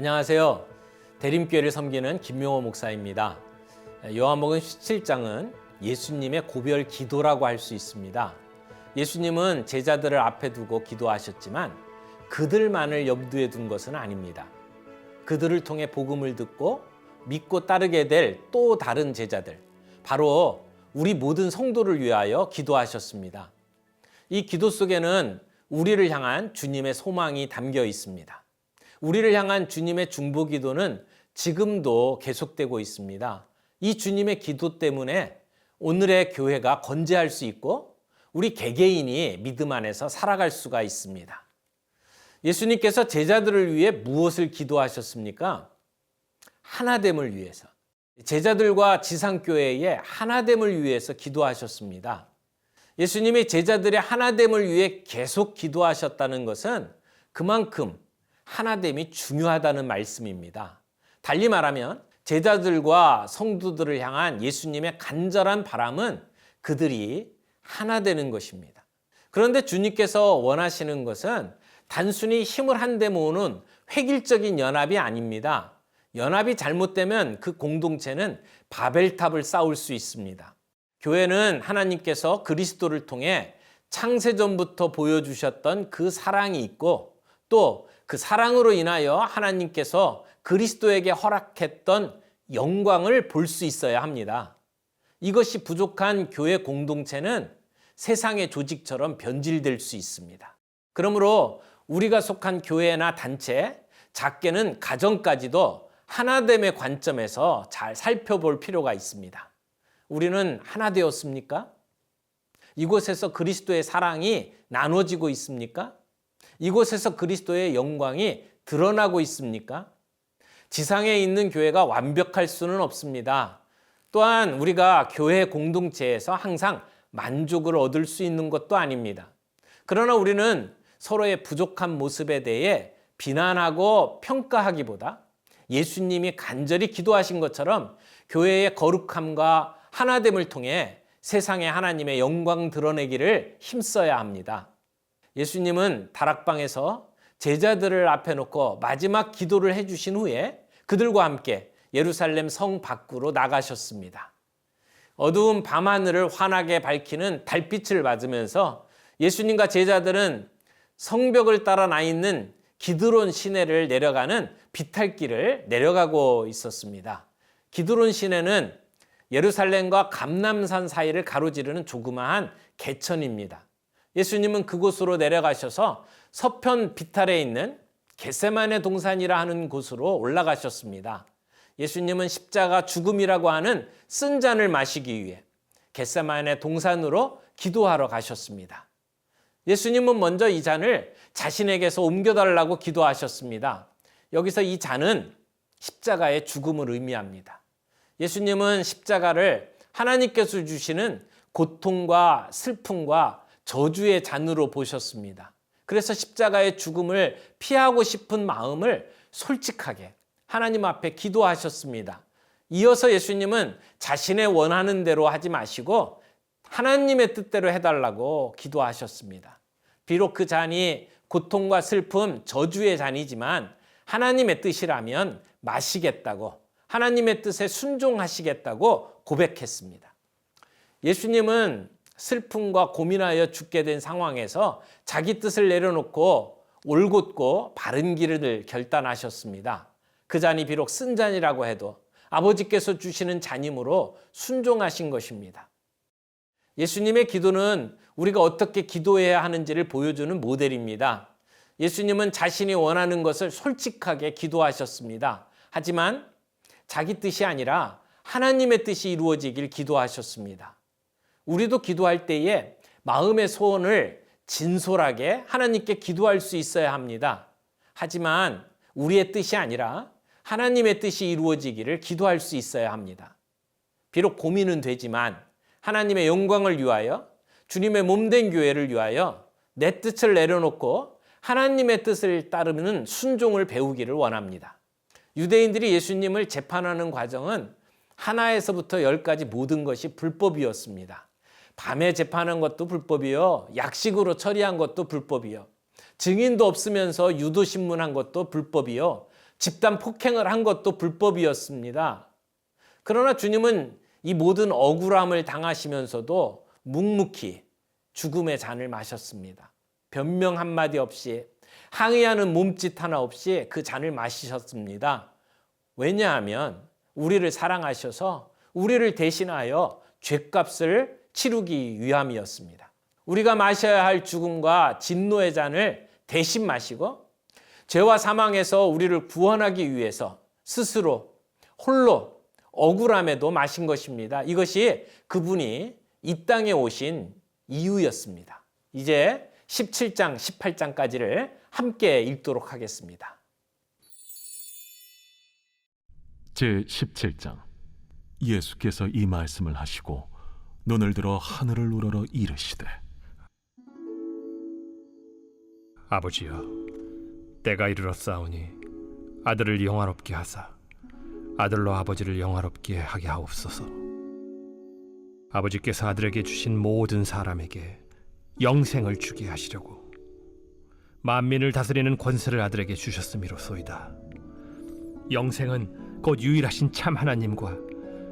안녕하세요. 대림교회를 섬기는 김명호 목사입니다. 요한복음 17장은 예수님의 고별 기도라고 할 수 있습니다. 예수님은 제자들을 앞에 두고 기도하셨지만 그들만을 염두에 둔 것은 아닙니다. 그들을 통해 복음을 듣고 믿고 따르게 될 또 다른 제자들, 바로 우리 모든 성도를 위하여 기도하셨습니다. 이 기도 속에는 우리를 향한 주님의 소망이 담겨 있습니다. 우리를 향한 주님의 중보 기도는 지금도 계속되고 있습니다. 이 주님의 기도 때문에 오늘의 교회가 건재할 수 있고 우리 개개인이 믿음 안에서 살아갈 수가 있습니다. 예수님께서 제자들을 위해 무엇을 기도하셨습니까? 하나됨을 위해서. 제자들과 지상교회의 하나됨을 위해서 기도하셨습니다. 예수님이 제자들의 하나됨을 위해 계속 기도하셨다는 것은 그만큼 하나됨이 중요하다는 말씀입니다. 달리 말하면 제자들과 성도들을 향한 예수님의 간절한 바람은 그들이 하나 되는 것입니다. 그런데 주님께서 원하시는 것은 단순히 힘을 한데 모으는 획일적인 연합이 아닙니다. 연합이 잘못되면 그 공동체는 바벨탑을 쌓을 수 있습니다. 교회는 하나님께서 그리스도를 통해 창세전부터 보여주셨던 그 사랑이 있고 또 그 사랑으로 인하여 하나님께서 그리스도에게 허락했던 영광을 볼 수 있어야 합니다. 이것이 부족한 교회 공동체는 세상의 조직처럼 변질될 수 있습니다. 그러므로 우리가 속한 교회나 단체, 작게는 가정까지도 하나됨의 관점에서 잘 살펴볼 필요가 있습니다. 우리는 하나 되었습니까? 이곳에서 그리스도의 사랑이 나눠지고 있습니까? 이곳에서 그리스도의 영광이 드러나고 있습니까? 지상에 있는 교회가 완벽할 수는 없습니다. 또한 우리가 교회 공동체에서 항상 만족을 얻을 수 있는 것도 아닙니다. 그러나 우리는 서로의 부족한 모습에 대해 비난하고 평가하기보다 예수님이 간절히 기도하신 것처럼 교회의 거룩함과 하나됨을 통해 세상에 하나님의 영광 드러내기를 힘써야 합니다. 예수님은 다락방에서 제자들을 앞에 놓고 마지막 기도를 해주신 후에 그들과 함께 예루살렘 성 밖으로 나가셨습니다. 어두운 밤하늘을 환하게 밝히는 달빛을 맞으면서 예수님과 제자들은 성벽을 따라 나 있는 기드론 시내를 내려가는 비탈길을 내려가고 있었습니다. 기드론 시내는 예루살렘과 감남산 사이를 가로지르는 조그마한 개천입니다. 예수님은 그곳으로 내려가셔서 서편 비탈에 있는 겟세만의 동산이라 하는 곳으로 올라가셨습니다. 예수님은 십자가 죽음이라고 하는 쓴 잔을 마시기 위해 겟세만의 동산으로 기도하러 가셨습니다. 예수님은 먼저 이 잔을 자신에게서 옮겨달라고 기도하셨습니다. 여기서 이 잔은 십자가의 죽음을 의미합니다. 예수님은 십자가를 하나님께서 주시는 고통과 슬픔과 저주의 잔으로 보셨습니다. 그래서 십자가의 죽음을 피하고 싶은 마음을 솔직하게 하나님 앞에 기도하셨습니다. 이어서 예수님은 자신의 원하는 대로 하지 마시고 하나님의 뜻대로 해달라고 기도하셨습니다. 비록 그 잔이 고통과 슬픔, 저주의 잔이지만 하나님의 뜻이라면 마시겠다고 하나님의 뜻에 순종하시겠다고 고백했습니다. 예수님은 슬픔과 고민하여 죽게 된 상황에서 자기 뜻을 내려놓고 올곧고 바른 길을 결단하셨습니다. 그 잔이 비록 쓴 잔이라고 해도 아버지께서 주시는 잔임으로 순종하신 것입니다. 예수님의 기도는 우리가 어떻게 기도해야 하는지를 보여주는 모델입니다. 예수님은 자신이 원하는 것을 솔직하게 기도하셨습니다. 하지만 자기 뜻이 아니라 하나님의 뜻이 이루어지길 기도하셨습니다. 우리도 기도할 때에 마음의 소원을 진솔하게 하나님께 기도할 수 있어야 합니다. 하지만 우리의 뜻이 아니라 하나님의 뜻이 이루어지기를 기도할 수 있어야 합니다. 비록 고민은 되지만 하나님의 영광을 위하여 주님의 몸된 교회를 위하여 내 뜻을 내려놓고 하나님의 뜻을 따르는 순종을 배우기를 원합니다. 유대인들이 예수님을 재판하는 과정은 하나에서부터 열까지 모든 것이 불법이었습니다. 밤에 재판한 것도 불법이요. 약식으로 처리한 것도 불법이요. 증인도 없으면서 유도 신문한 것도 불법이요. 집단 폭행을 한 것도 불법이었습니다. 그러나 주님은 이 모든 억울함을 당하시면서도 묵묵히 죽음의 잔을 마셨습니다. 변명 한마디 없이 항의하는 몸짓 하나 없이 그 잔을 마시셨습니다. 왜냐하면 우리를 사랑하셔서 우리를 대신하여 죄값을 치르기 위함이었습니다. 우리가 마셔야 할 죽음과 진노의 잔을 대신 마시고 죄와 사망에서 우리를 구원하기 위해서 스스로 홀로 억울함에도 마신 것입니다. 이것이 그분이 이 땅에 오신 이유였습니다. 이제 17장, 18장까지를 함께 읽도록 하겠습니다. 제 17장 예수께서 이 말씀을 하시고 눈을 들어 하늘을 우러러 이르시되 아버지여, 때가 이르렀사오니 아들을 영화롭게 하사 아들로 아버지를 영화롭게 하게 하옵소서. 아버지께서 아들에게 주신 모든 사람에게 영생을 주게 하시려고 만민을 다스리는 권세를 아들에게 주셨음이로소이다. 영생은 곧 유일하신 참 하나님과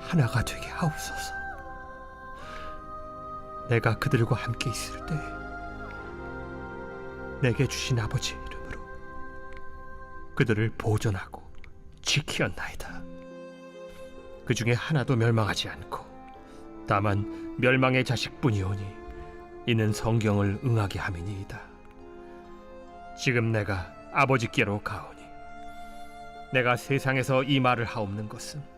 하나가 되게 하옵소서. 내가 그들과 함께 있을 때 내게 주신 아버지의 이름으로 그들을 보존하고 지키었나이다. 그 중에 하나도 멸망하지 않고 다만 멸망의 자식뿐이오니 이는 성경을 응하게 함이니이다. 지금 내가 아버지께로 가오니 내가 세상에서 이 말을 하옵는 것은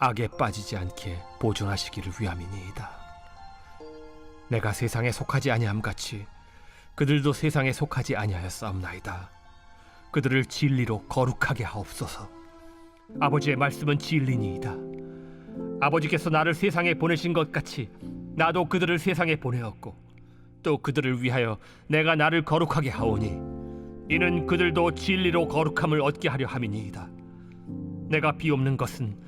악에 빠지지 않게 보존하시기를 위함이니이다. 내가 세상에 속하지 아니함 같이 그들도 세상에 속하지 아니하였사옵나이다. 그들을 진리로 거룩하게 하옵소서. 아버지의 말씀은 진리니이다. 아버지께서 나를 세상에 보내신 것 같이 나도 그들을 세상에 보내었고 또 그들을 위하여 내가 나를 거룩하게 하오니 이는 그들도 진리로 거룩함을 얻게 하려 함이니이다. 내가 비옵는 것은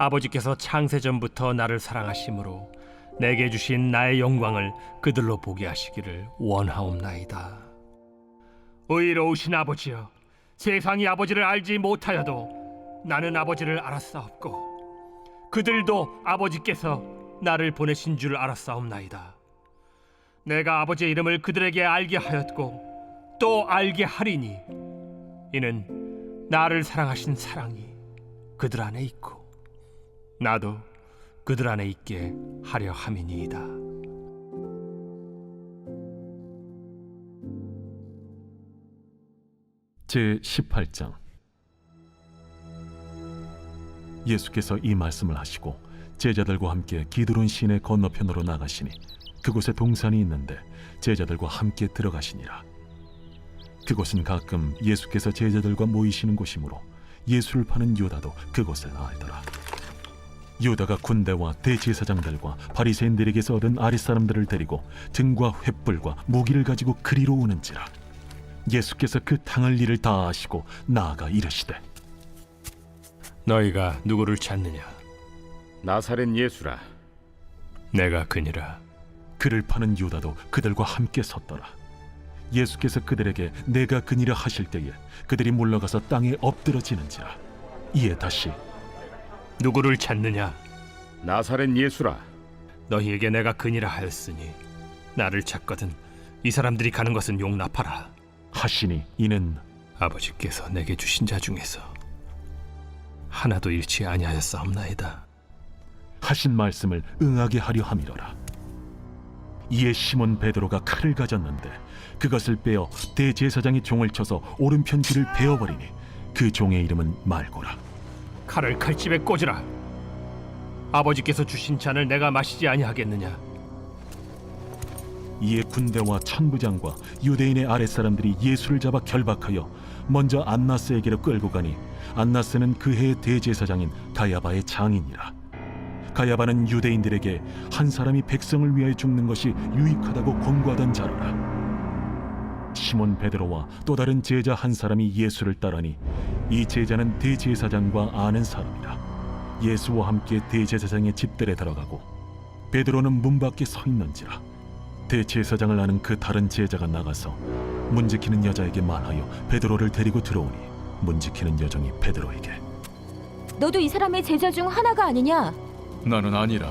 아버지께서 창세 전부터 나를 사랑하심으로 내게 주신 나의 영광을 그들로 보게 하시기를 원하옵나이다. 의로우신 아버지여, 세상이 아버지를 알지 못하여도 나는 아버지를 알았사옵고 그들도 아버지께서 나를 보내신 줄 알았사옵나이다. 내가 아버지의 이름을 그들에게 알게 하였고 또 알게 하리니 이는 나를 사랑하신 사랑이 그들 안에 있고 나도 그들 안에 있게 하려 함이니이다. 제 18장. 예수께서 이 말씀을 하시고 제자들과 함께 기드론 시내 건너편으로 나가시니 그곳에 동산이 있는데 제자들과 함께 들어가시니라. 그곳은 가끔 예수께서 제자들과 모이시는 곳이므로 예수를 파는 유다도 그곳을 알더라 유다가 군대와 대제사장들과 바리새인들에게서 얻은 아랫사람들을 데리고 등과 횃불과 무기를 가지고 그리로 오는지라 예수께서 그 당할 일을 다 아시고 나아가 이르시되 너희가 누구를 찾느냐? 나사렛 예수라 내가 그니라. 그를 파는 유다도 그들과 함께 섰더라 예수께서 그들에게 내가 그니라 하실 때에 그들이 물러가서 땅에 엎드러지는지라 이에 다시 누구를 찾느냐? 나사렛 예수라 너희에게 내가 그니라 하였으니 나를 찾거든 이 사람들이 가는 것은 용납하라. 하시니 이는 아버지께서 내게 주신 자 중에서 하나도 잃지 아니하였사옵나이다. 하신 말씀을 응하게 하려 함이로라 이에 시몬 베드로가 칼을 가졌는데 그것을 빼어 대제사장이 종을 쳐서 오른편 귀를 베어버리니 그 종의 이름은 말고라 칼을 칼집에 꽂으라. 아버지께서 주신 잔을 내가 마시지 아니하겠느냐? 이에 군대와 천부장과 유대인의 아랫사람들이 예수를 잡아 결박하여 먼저 안나스에게로 끌고 가니 안나스는 그 해의 대제사장인 가야바의 장인이라 가야바는 유대인들에게 한 사람이 백성을 위하여 죽는 것이 유익하다고 권고하던 자로라 시몬 베드로와 또 다른 제자 한 사람이 예수를 따르니 이 제자는 대제사장과 아는 사람이라 예수와 함께 대제사장의 집들에 들어가고 베드로는 문 밖에 서 있는지라 대제사장을 아는 그 다른 제자가 나가서 문 지키는 여자에게 말하여 베드로를 데리고 들어오니 문 지키는 여종이 베드로에게 너도 이 사람의 제자 중 하나가 아니냐? 나는 아니라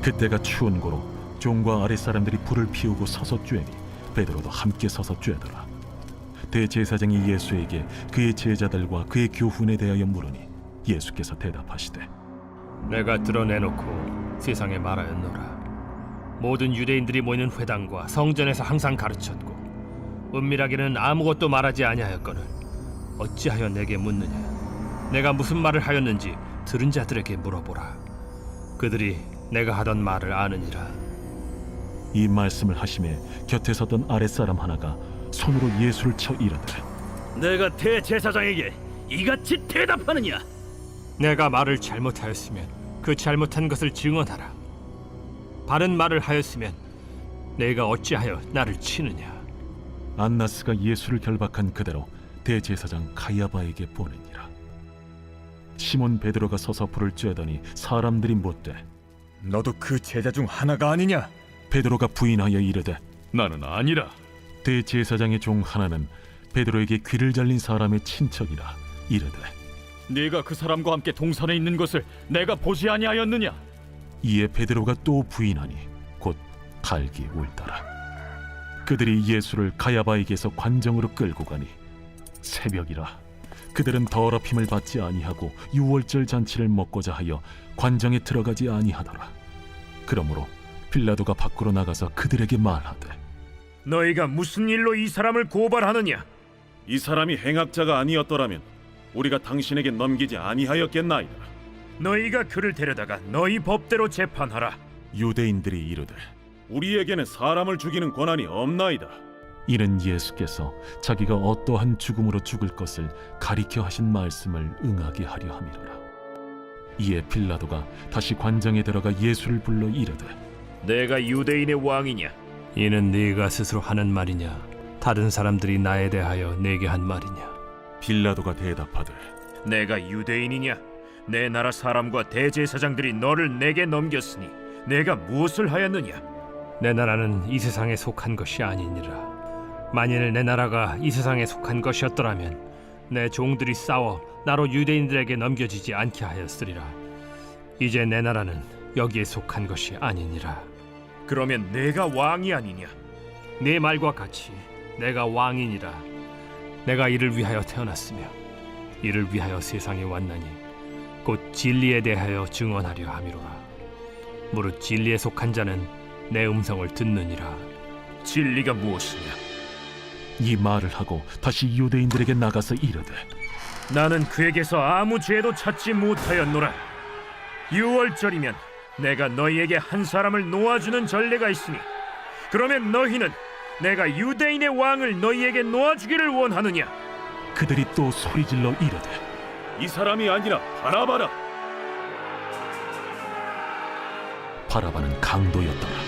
그때가 추운 고로 종과 아랫 사람들이 불을 피우고 서서 쬐니 베드로도 함께 서서 쬐더라 대제사장이 예수에게 그의 제자들과 그의 교훈에 대하여 물으니 예수께서 대답하시되 내가 드러내놓고 세상에 말하였노라. 모든 유대인들이 모이는 회당과 성전에서 항상 가르쳤고 은밀하게는 아무것도 말하지 아니하였거늘 어찌하여 내게 묻느냐? 내가 무슨 말을 하였는지 들은 자들에게 물어보라. 그들이 내가 하던 말을 아느니라. 이 말씀을 하심에 곁에 섰던 아랫사람 하나가 손으로 예수를 쳐 이르되 내가 대제사장에게 이같이 대답하느냐? 내가 말을 잘못하였으면 그 잘못한 것을 증언하라. 바른 말을 하였으면 내가 어찌하여 나를 치느냐? 안나스가 예수를 결박한 그대로 대제사장 가야바에게 보내니라 시몬 베드로가 서서 불을 쬐더니 사람들이 못되 너도 그 제자 중 하나가 아니냐? 베드로가 부인하여 이르되 나는 아니라. 대제사장의 종 하나는 베드로에게 귀를 잘린 사람의 친척이라 이르되 네가 그 사람과 함께 동산에 있는 것을 내가 보지 아니하였느냐? 이에 베드로가 또 부인하니 곧 갈기 울더라. 그들이 예수를 가야바에게서 관정으로 끌고 가니 새벽이라. 그들은 더럽힘을 받지 아니하고 유월절 잔치를 먹고자 하여 관정에 들어가지 아니하더라. 그러므로 빌라도가 밖으로 나가서 그들에게 말하되 너희가 무슨 일로 이 사람을 고발하느냐? 이 사람이 행악자가 아니었더라면 우리가 당신에게 넘기지 아니하였겠나이다. 너희가 그를 데려다가 너희 법대로 재판하라. 유대인들이 이르되 우리에게는 사람을 죽이는 권한이 없나이다. 이는 예수께서 자기가 어떠한 죽음으로 죽을 것을 가리켜 하신 말씀을 응하게 하려 함이로라. 이에 빌라도가 다시 관장에 들어가 예수를 불러 이르되 내가 유대인의 왕이냐? 이는 네가 스스로 하는 말이냐 다른 사람들이 나에 대하여 내게 한 말이냐 빌라도가 대답하되 내가 유대인이냐? 내 나라 사람과 대제사장들이 너를 내게 넘겼으니 내가 무엇을 하였느냐? 내 나라는 이 세상에 속한 것이 아니니라 만일 내 나라가 이 세상에 속한 것이었더라면 내 종들이 싸워 나로 유대인들에게 넘겨지지 않게 하였으리라 이제 내 나라는 여기에 속한 것이 아니니라 그러면 내가 왕이 아니냐? 네 말과 같이 내가 왕이니라 내가 이를 위하여 태어났으며 이를 위하여 세상에 왔나니 곧 진리에 대하여 증언하려 함이로라 무릇 진리에 속한 자는 내 음성을 듣느니라 진리가 무엇이냐? 이 말을 하고 다시 유대인들에게 나가서 이르되 나는 그에게서 아무 죄도 찾지 못하였노라. 유월절이면 내가 너희에게 한 사람을 놓아주는 전례가 있으니 그러면 너희는 내가 유대인의 왕을 너희에게 놓아주기를 원하느냐? 그들이 또 소리질러 이르되 이 사람이 아니라 바라바라. 바라바는 강도였더라